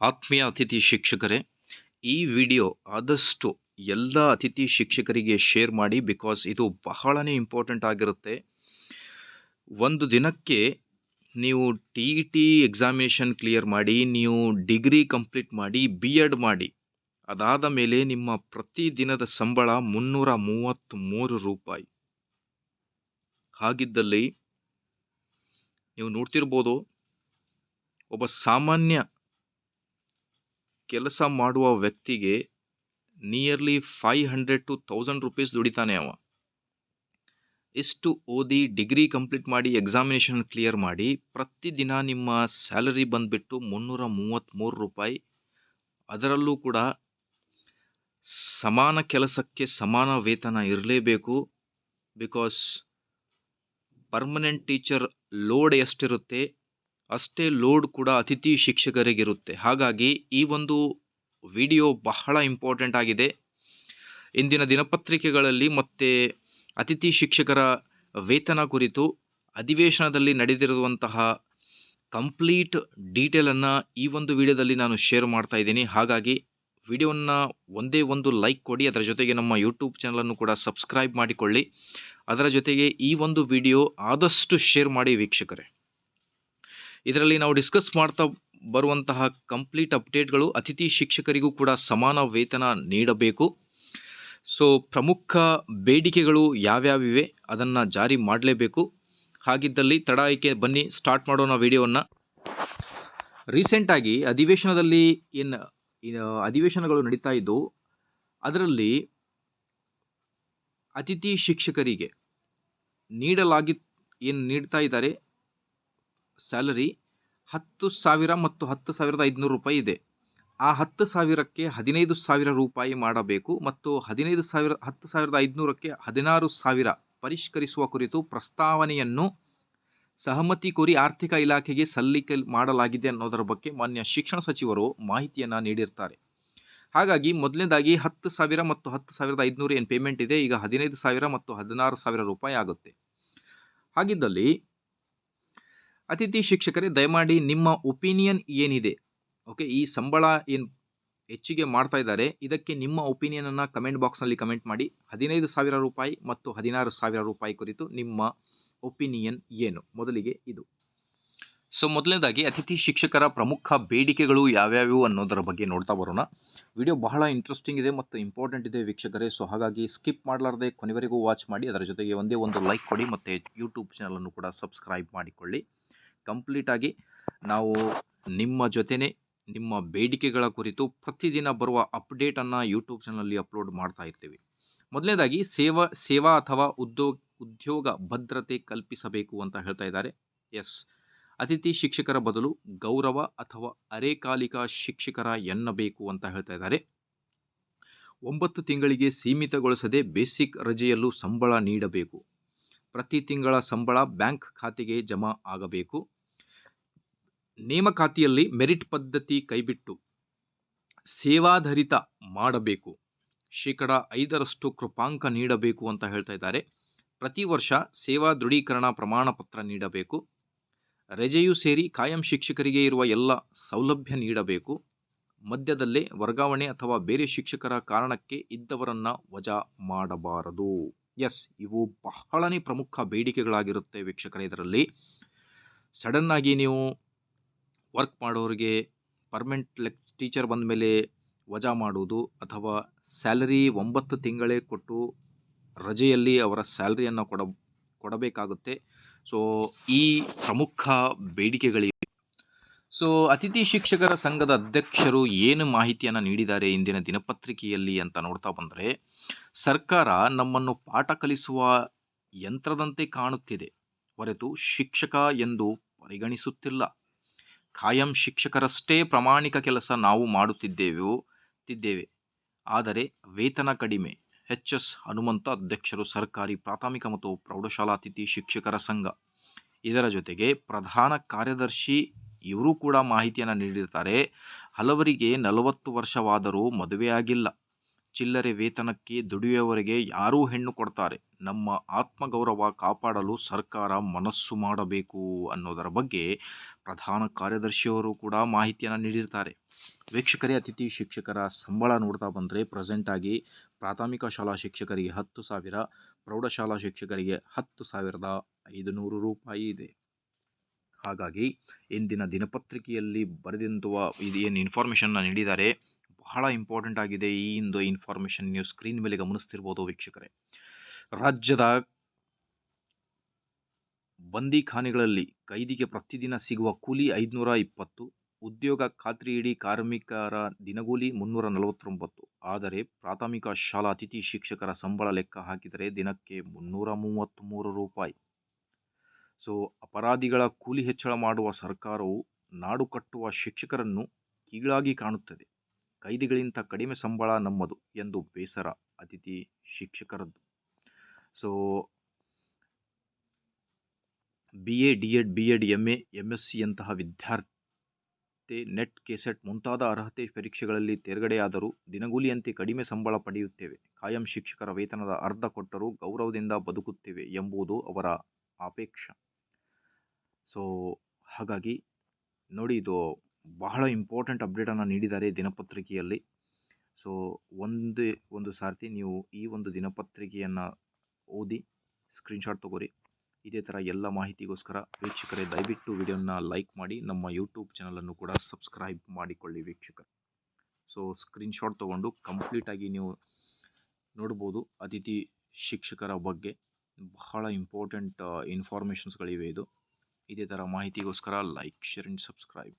ಆತ್ಮೀಯ ಅತಿಥಿ ಶಿಕ್ಷಕರೇ, ಈ ವಿಡಿಯೋ ಆದಷ್ಟು ಎಲ್ಲ ಅತಿಥಿ ಶಿಕ್ಷಕರಿಗೆ ಶೇರ್ ಮಾಡಿ ಬಿಕಾಸ್ ಇದು ಬಹಳನೇ ಇಂಪಾರ್ಟೆಂಟ್ ಆಗಿರುತ್ತೆ. ಒಂದು ದಿನಕ್ಕೆ ನೀವು T E T examination clear ಮಾಡಿ, ನೀವು ಡಿಗ್ರಿ ಕಂಪ್ಲೀಟ್ ಮಾಡಿ, ಬಿ ಎಡ್ ಮಾಡಿ, ಅದಾದ ಮೇಲೆ ನಿಮ್ಮ ಪ್ರತಿ ದಿನದ ಸಂಬಳ ಮುನ್ನೂರ ಮೂವತ್ತ್ಮೂರು ರೂಪಾಯಿ. ಹಾಗಿದ್ದಲ್ಲಿ ನೀವು ನೋಡ್ತಿರ್ಬೋದು, ಒಬ್ಬ ಸಾಮಾನ್ಯ ಕೆಲಸ ಮಾಡುವ ವ್ಯಕ್ತಿಗೆ nearly five hundred to thousand rupees ದುಡಿತಾನೆ ಅವ. ಇಷ್ಟು ಓದಿ ಡಿಗ್ರಿ ಕಂಪ್ಲೀಟ್ ಮಾಡಿ ಎಕ್ಸಾಮಿನೇಷನ್ ಕ್ಲಿಯರ್ ಮಾಡಿ ಪ್ರತಿದಿನ ನಿಮ್ಮ ಸ್ಯಾಲರಿ ಬಂದುಬಿಟ್ಟು ಮುನ್ನೂರ ಮೂವತ್ತ್ಮೂರು ರೂಪಾಯಿ. ಅದರಲ್ಲೂ ಕೂಡ ಸಮಾನ ಕೆಲಸಕ್ಕೆ ಸಮಾನ ವೇತನ ಇರಲೇಬೇಕು ಬಿಕಾಸ್ ಪರ್ಮನೆಂಟ್ ಟೀಚರ್ ಲೋಡ್ ಎಷ್ಟಿರುತ್ತೆ ಅಷ್ಟೇ ಲೋಡ್ ಕೂಡ ಅತಿಥಿ ಶಿಕ್ಷಕರಿಗಿರುತ್ತೆ. ಹಾಗಾಗಿ ಈ ಒಂದು ವಿಡಿಯೋ ಬಹಳ ಇಂಪಾರ್ಟೆಂಟ್ ಆಗಿದೆ. ಇಂದಿನ ದಿನಪತ್ರಿಕೆಗಳಲ್ಲಿ ಮತ್ತು ಅತಿಥಿ ಶಿಕ್ಷಕರ ವೇತನ ಕುರಿತು ಅಧಿವೇಶನದಲ್ಲಿ ನಡೆದಿರುವಂತಹ ಕಂಪ್ಲೀಟ್ ಡೀಟೇಲನ್ನು ಈ ಒಂದು ವಿಡಿಯೋದಲ್ಲಿ ನಾನು ಶೇರ್ ಮಾಡ್ತಾ ಇದ್ದೀನಿ. ಹಾಗಾಗಿ ವಿಡಿಯೋನ ಒಂದೇ ಒಂದು ಲೈಕ್ ಕೊಡಿ. ಅದರ ಜೊತೆಗೆ ನಮ್ಮ ಯೂಟ್ಯೂಬ್ ಚಾನಲನ್ನು ಕೂಡ ಸಬ್ಸ್ಕ್ರೈಬ್ ಮಾಡಿಕೊಳ್ಳಿ. ಅದರ ಜೊತೆಗೆ ಈ ಒಂದು ವಿಡಿಯೋ ಆದಷ್ಟು ಶೇರ್ ಮಾಡಿ ವೀಕ್ಷಕರೇ. ಇದರಲ್ಲಿ ನಾವು ಡಿಸ್ಕಸ್ ಮಾಡ್ತಾ ಬರುವಂತಹ ಕಂಪ್ಲೀಟ್ ಅಪ್ಡೇಟ್ಗಳು ಅತಿಥಿ ಶಿಕ್ಷಕರಿಗೂ ಕೂಡ ಸಮಾನ ವೇತನ ನೀಡಬೇಕು. ಸೊ ಪ್ರಮುಖ ಬೇಡಿಕೆಗಳು ಯಾವ್ಯಾವಿವೆ ಅದನ್ನು ಜಾರಿ ಮಾಡಲೇಬೇಕು. ಹಾಗಿದ್ದಲ್ಲಿ ತಡ ಆಯ್ಕೆ ಬನ್ನಿ ಸ್ಟಾರ್ಟ್ ಮಾಡೋಣ ವಿಡಿಯೋವನ್ನು. ರೀಸೆಂಟಾಗಿ ಅಧಿವೇಶನದಲ್ಲಿ ಏನು ಅಧಿವೇಶನಗಳು ನಡೀತಾ ಇದ್ದು, ಅದರಲ್ಲಿ ಅತಿಥಿ ಶಿಕ್ಷಕರಿಗೆ ನೀಡಲಾಗಿ, ಏನು ನೀಡ್ತಾ ಇದ್ದಾರೆ ಸ್ಯಾಲರಿ ಹತ್ತು ಸಾವಿರ ಮತ್ತು ಹತ್ತು ಸಾವಿರದ ಐದುನೂರು ರೂಪಾಯಿ ಇದೆ. ಆ ಹತ್ತು ಸಾವಿರಕ್ಕೆ ಹದಿನೈದು ಸಾವಿರ ರೂಪಾಯಿ ಮಾಡಬೇಕು ಮತ್ತು ಹದಿನೈದು ಸಾವಿರ, ಹತ್ತು ಸಾವಿರದ ಐದುನೂರಕ್ಕೆ ಹದಿನಾರು ಸಾವಿರ ಪರಿಷ್ಕರಿಸುವ ಕುರಿತು ಪ್ರಸ್ತಾವನೆಯನ್ನು ಸಹಮತಿ ಕೋರಿ ಆರ್ಥಿಕ ಇಲಾಖೆಗೆ ಸಲ್ಲಿಕೆ ಮಾಡಲಾಗಿದೆ ಅನ್ನೋದರ ಬಗ್ಗೆ ಮಾನ್ಯ ಶಿಕ್ಷಣ ಸಚಿವರು ಮಾಹಿತಿಯನ್ನು ನೀಡಿರ್ತಾರೆ. ಹಾಗಾಗಿ ಮೊದಲನೇದಾಗಿ ಹತ್ತು ಸಾವಿರ ಮತ್ತು ಹತ್ತು ಸಾವಿರದ ಐದುನೂರು ಏನು ಪೇಮೆಂಟ್ ಇದೆ, ಈಗ ಹದಿನೈದು ಸಾವಿರ ಮತ್ತು ಹದಿನಾರು ಸಾವಿರ ರೂಪಾಯಿ ಆಗುತ್ತೆ. ಹಾಗಿದ್ದಲ್ಲಿ ಅತಿಥಿ ಶಿಕ್ಷಕರೇ, ದಯಮಾಡಿ ನಿಮ್ಮ ಒಪಿನಿಯನ್ ಏನಿದೆ? ಓಕೆ, ಈ ಸಂಬಳ ಏನು ಹೆಚ್ಚಿಗೆ ಮಾಡ್ತಾ ಇದ್ದಾರೆ, ಇದಕ್ಕೆ ನಿಮ್ಮ ಒಪಿನಿಯನನ್ನು ಕಮೆಂಟ್ ಬಾಕ್ಸ್ನಲ್ಲಿ ಕಮೆಂಟ್ ಮಾಡಿ. ಹದಿನೈದು ಸಾವಿರ ರೂಪಾಯಿ ಮತ್ತು ಹದಿನಾರು ಸಾವಿರ ರೂಪಾಯಿ ಕುರಿತು ನಿಮ್ಮ ಒಪಿನಿಯನ್ ಏನು? ಮೊದಲಿಗೆ ಇದು. ಸೊ, ಮೊದಲನೇದಾಗಿ ಅತಿಥಿ ಶಿಕ್ಷಕರ ಪ್ರಮುಖ ಬೇಡಿಕೆಗಳು ಯಾವ್ಯಾವು ಅನ್ನೋದರ ಬಗ್ಗೆ ನೋಡ್ತಾ ಬರೋಣ. ವಿಡಿಯೋ ಬಹಳ ಇಂಟ್ರೆಸ್ಟಿಂಗ್ ಇದೆ ಮತ್ತು ಇಂಪಾರ್ಟೆಂಟ್ ಇದೆ ವೀಕ್ಷಕರೇ, ಸೊ ಹಾಗಾಗಿ ಸ್ಕಿಪ್ ಮಾಡಲಾರ್ದೆ ಕೊನೆವರೆಗೂ ವಾಚ್ ಮಾಡಿ. ಅದರ ಜೊತೆಗೆ ಒಂದೇ ಒಂದು ಲೈಕ್ ಕೊಡಿ ಮತ್ತು ಯೂಟ್ಯೂಬ್ ಚಾನಲನ್ನು ಕೂಡ ಸಬ್ಸ್ಕ್ರೈಬ್ ಮಾಡಿಕೊಳ್ಳಿ. ಕಂಪ್ಲೀಟಾಗಿ ನಾವು ನಿಮ್ಮ ಜೊತೆನೇ ನಿಮ್ಮ ಬೇಡಿಕೆಗಳ ಕುರಿತು ಪ್ರತಿದಿನ ಬರುವ ಅಪ್ಡೇಟನ್ನು ಯೂಟ್ಯೂಬ್ ಚಾನಲಲ್ಲಿ ಅಪ್ಲೋಡ್ ಮಾಡ್ತಾ ಇರ್ತೀವಿ. ಮೊದಲನೇದಾಗಿ ಸೇವಾ ಸೇವಾ ಅಥವಾ ಉದ್ಯೋಗ ಉದ್ಯೋಗ ಭದ್ರತೆ ಕಲ್ಪಿಸಬೇಕು ಅಂತ ಹೇಳ್ತಾ ಇದ್ದಾರೆ. ಎಸ್. ಅತಿಥಿ ಶಿಕ್ಷಕರ ಬದಲು ಗೌರವ ಅಥವಾ ಅರೆಕಾಲಿಕ ಶಿಕ್ಷಕರ ಎನ್ನಬೇಕು ಅಂತ ಹೇಳ್ತಾ ಇದ್ದಾರೆ. ಒಂಬತ್ತು ತಿಂಗಳಿಗೆ ಸೀಮಿತಗೊಳಿಸದೆ ಬೇಸಿಕ್ ರಜೆಯಲ್ಲೂ ಸಂಬಳ ನೀಡಬೇಕು. ಪ್ರತಿ ತಿಂಗಳ ಸಂಬಳ ಬ್ಯಾಂಕ್ ಖಾತೆಗೆ ಜಮಾ ಆಗಬೇಕು. ನೇಮಕಾತಿಯಲ್ಲಿ ಮೆರಿಟ್ ಪದ್ಧತಿ ಕೈಬಿಟ್ಟು ಸೇವಾಧರಿತ ಮಾಡಬೇಕು. ಶೇಕಡ ಐದರಷ್ಟು ಕೃಪಾಂಕ ನೀಡಬೇಕು ಅಂತ ಹೇಳ್ತಾ ಇದ್ದಾರೆ. ಪ್ರತಿ ವರ್ಷ ಸೇವಾ ದೃಢೀಕರಣ ಪ್ರಮಾಣ ಪತ್ರ ನೀಡಬೇಕು. ರಜೆಯೂ ಸೇರಿ ಕಾಯಂ ಶಿಕ್ಷಕರಿಗೆ ಇರುವ ಎಲ್ಲ ಸೌಲಭ್ಯ ನೀಡಬೇಕು. ಮಧ್ಯದಲ್ಲೇ ವರ್ಗಾವಣೆ ಅಥವಾ ಬೇರೆ ಶಿಕ್ಷಕರ ಕಾರಣಕ್ಕೆ ಇದ್ದವರನ್ನು ವಜಾ ಮಾಡಬಾರದು. ಎಸ್, ಇವು ಬಹಳನೇ ಪ್ರಮುಖ ಬೇಡಿಕೆಗಳಾಗಿರುತ್ತೆ ವೀಕ್ಷಕರ ಇದರಲ್ಲಿ. ಸಡನ್ನಾಗಿ ನೀವು ವರ್ಕ್ ಮಾಡೋರಿಗೆ ಪರ್ಮನೆಂಟ್ ಲೆಕ್ ಟೀಚರ್ ಬಂದ ಮೇಲೆ ವಜಾ ಮಾಡುವುದು ಅಥವಾ ಸ್ಯಾಲರಿ ಒಂಬತ್ತು ತಿಂಗಳೇ ಕೊಟ್ಟು ರಜೆಯಲ್ಲಿ ಅವರ ಸ್ಯಾಲ್ರಿಯನ್ನು ಕೊಡ, ಕೊಡಬೇಕಾಗುತ್ತೆ. ಸೊ ಈ ಪ್ರಮುಖ ಬೇಡಿಕೆಗಳಿವೆ. ಸೊ ಅತಿಥಿ ಶಿಕ್ಷಕರ ಸಂಘದ ಅಧ್ಯಕ್ಷರು ಏನು ಮಾಹಿತಿಯನ್ನು ನೀಡಿದ್ದಾರೆ ಇಂದಿನ ದಿನಪತ್ರಿಕೆಯಲ್ಲಿ ಅಂತ ನೋಡ್ತಾ ಬಂದರೆ, ಸರ್ಕಾರ ನಮ್ಮನ್ನು ಪಾಠ ಕಲಿಸುವ ಯಂತ್ರದಂತೆ ಕಾಣುತ್ತಿದೆ. ಹೊರತು ಶಿಕ್ಷಕ ಎಂದು ಪರಿಗಣಿಸುತ್ತಿಲ್ಲ. ಖಾಯಂ ಶಿಕ್ಷಕರಷ್ಟೇ ಪ್ರಾಮಾಣಿಕ ಕೆಲಸ ನಾವು ಮಾಡುತ್ತಿದ್ದೇವೋ ತಿದ್ದೇವೆ. ಆದರೆ ವೇತನ ಕಡಿಮೆ. ಎಚ್ ಎಸ್ ಹನುಮಂತ ಅಧ್ಯಕ್ಷರು ಸರ್ಕಾರಿ ಪ್ರಾಥಮಿಕ ಮತ್ತು ಪ್ರೌಢಶಾಲಾ ಅತಿಥಿ ಶಿಕ್ಷಕರ ಸಂಘ. ಇದರ ಜೊತೆಗೆ ಪ್ರಧಾನ ಕಾರ್ಯದರ್ಶಿ ಇವರು ಕೂಡ ಮಾಹಿತಿಯನ್ನು ನೀಡಿರ್ತಾರೆ. ಹಲವರಿಗೆ ನಲವತ್ತು ವರ್ಷವಾದರೂ ಮದುವೆಯಾಗಿಲ್ಲ. ಚಿಲ್ಲರೆ ವೇತನಕ್ಕೆ ದುಡಿಯುವವರಿಗೆ ಯಾರೂ ಹೆಣ್ಣು ಕೊಡ್ತಾರೆ. ನಮ್ಮ ಆತ್ಮಗೌರವ ಕಾಪಾಡಲು ಸರ್ಕಾರ ಮನಸ್ಸು ಮಾಡಬೇಕು ಅನ್ನೋದರ ಬಗ್ಗೆ ಪ್ರಧಾನ ಕಾರ್ಯದರ್ಶಿಯವರು ಕೂಡ ಮಾಹಿತಿಯನ್ನು ನೀಡಿರ್ತಾರೆ. ವೀಕ್ಷಕರೇ, ಅತಿಥಿ ಶಿಕ್ಷಕರ ಸಂಬಳ ನೋಡ್ತಾ ಬಂದರೆ ಪ್ರೆಸೆಂಟಾಗಿ ಪ್ರಾಥಮಿಕ ಶಾಲಾ ಶಿಕ್ಷಕರಿಗೆ ಹತ್ತು ಸಾವಿರ, ಪ್ರೌಢಶಾಲಾ ಶಿಕ್ಷಕರಿಗೆ ಹತ್ತು ಸಾವಿರದ ಐದುನೂರು ರೂಪಾಯಿ ಇದೆ. ಹಾಗಾಗಿ ಇಂದಿನ ದಿನಪತ್ರಿಕೆಯಲ್ಲಿ ಬರೆದಂತಹ ಇದು ಏನು ಇನ್ಫಾರ್ಮೇಷನ್ನ ನೀಡಿದ್ದಾರೆ ಬಹಳ ಇಂಪಾರ್ಟೆಂಟ್ ಆಗಿದೆ ಈ ಇಂದು ಇನ್ಫಾರ್ಮೇಷನ್ ನೀವು ಸ್ಕ್ರೀನ್ ಮೇಲೆ ಗಮನಿಸ್ತಿರ್ಬೋದು ವೀಕ್ಷಕರೇ. ರಾಜ್ಯದ ಬಂದಿಖಾನೆಗಳಲ್ಲಿ ಕೈದಿಗೆ ಪ್ರತಿದಿನ ಸಿಗುವ ಕೂಲಿ ಐದುನೂರ ಇಪ್ಪತ್ತು, ಉದ್ಯೋಗ ಖಾತ್ರಿಯಡಿ ಕಾರ್ಮಿಕರ ದಿನಗೂಲಿ ಮುನ್ನೂರ ನಲವತ್ತೊಂಬತ್ತು. ಆದರೆ ಪ್ರಾಥಮಿಕ ಶಾಲಾ ಅತಿಥಿ ಶಿಕ್ಷಕರ ಸಂಬಳ ಲೆಕ್ಕ ಹಾಕಿದರೆ ದಿನಕ್ಕೆ ಮುನ್ನೂರ ಮೂವತ್ತ್ಮೂರು ರೂಪಾಯಿ. ಸೊ, ಅಪರಾಧಿಗಳ ಕೂಲಿ ಹೆಚ್ಚಳ ಮಾಡುವ ಸರ್ಕಾರವು ನಾಡು ಕಟ್ಟುವ ಶಿಕ್ಷಕರನ್ನು ಕೀಳಾಗಿ ಕಾಣುತ್ತದೆ. ಕೈದಿಗಳಿಂದ ಕಡಿಮೆ ಸಂಬಳ ನಮ್ಮದು ಎಂದು ಬೇಸರ ಅತಿಥಿ ಶಿಕ್ಷಕರದ್ದು. So B A D Ed B Ed M A M S ಸಿಯಂತಹ ವಿದ್ಯಾರ್ಥಿ ನೆಟ್, ಕೆಸೆಟ್ ಮುಂತಾದ ಅರ್ಹತೆ ಪರೀಕ್ಷೆಗಳಲ್ಲಿ ತೇರ್ಗಡೆಯಾದರೂ ದಿನಗೂಲಿಯಂತೆ ಕಡಿಮೆ ಸಂಬಳ ಪಡೆಯುತ್ತೇವೆ. ಕಾಯಂ ಶಿಕ್ಷಕರ ವೇತನದ ಅರ್ಧ ಕೊಟ್ಟರೂ ಗೌರವದಿಂದ ಬದುಕುತ್ತೇವೆ ಎಂಬುದು ಅವರ ಅಪೇಕ್ಷ. ಸೊ, ಹಾಗಾಗಿ ನೋಡಿ ಇದು ಬಹಳ ಇಂಪಾರ್ಟೆಂಟ್ ಅಪ್ಡೇಟನ್ನು ನೀಡಿದ್ದಾರೆ ದಿನಪತ್ರಿಕೆಯಲ್ಲಿ. ಸೊ ಒಂದೇ ಒಂದು ಸಾರ್ತಿ ನೀವು ಈ ಒಂದು ದಿನಪತ್ರಿಕೆಯನ್ನು ಓದಿ ಸ್ಕ್ರೀನ್ಶಾಟ್ ತಗೋರಿ. ಇದೇ ಥರ ಎಲ್ಲ ಮಾಹಿತಿಗೋಸ್ಕರ ವೀಕ್ಷಕರೇ, ದಯವಿಟ್ಟು ವಿಡಿಯೋನ ಲೈಕ್ ಮಾಡಿ, ನಮ್ಮ ಯೂಟ್ಯೂಬ್ ಚಾನಲನ್ನು ಕೂಡ ಸಬ್ಸ್ಕ್ರೈಬ್ ಮಾಡಿಕೊಳ್ಳಿ ವೀಕ್ಷಕರು. ಸೊ ಸ್ಕ್ರೀನ್ಶಾಟ್ ತೊಗೊಂಡು ಕಂಪ್ಲೀಟಾಗಿ ನೀವು ನೋಡ್ಬೋದು ಅತಿಥಿ ಶಿಕ್ಷಕರ ಬಗ್ಗೆ. ಬಹಳ ಇಂಪಾರ್ಟೆಂಟ್ ಇನ್ಫಾರ್ಮೇಷನ್ಸ್ಗಳಿವೆ ಇದು. ಇದೇ ಥರ ಮಾಹಿತಿಗೋಸ್ಕರ ಲೈಕ್ ಶೇರ್ ಆ್ಯಂಡ್ ಸಬ್ಸ್ಕ್ರೈಬ್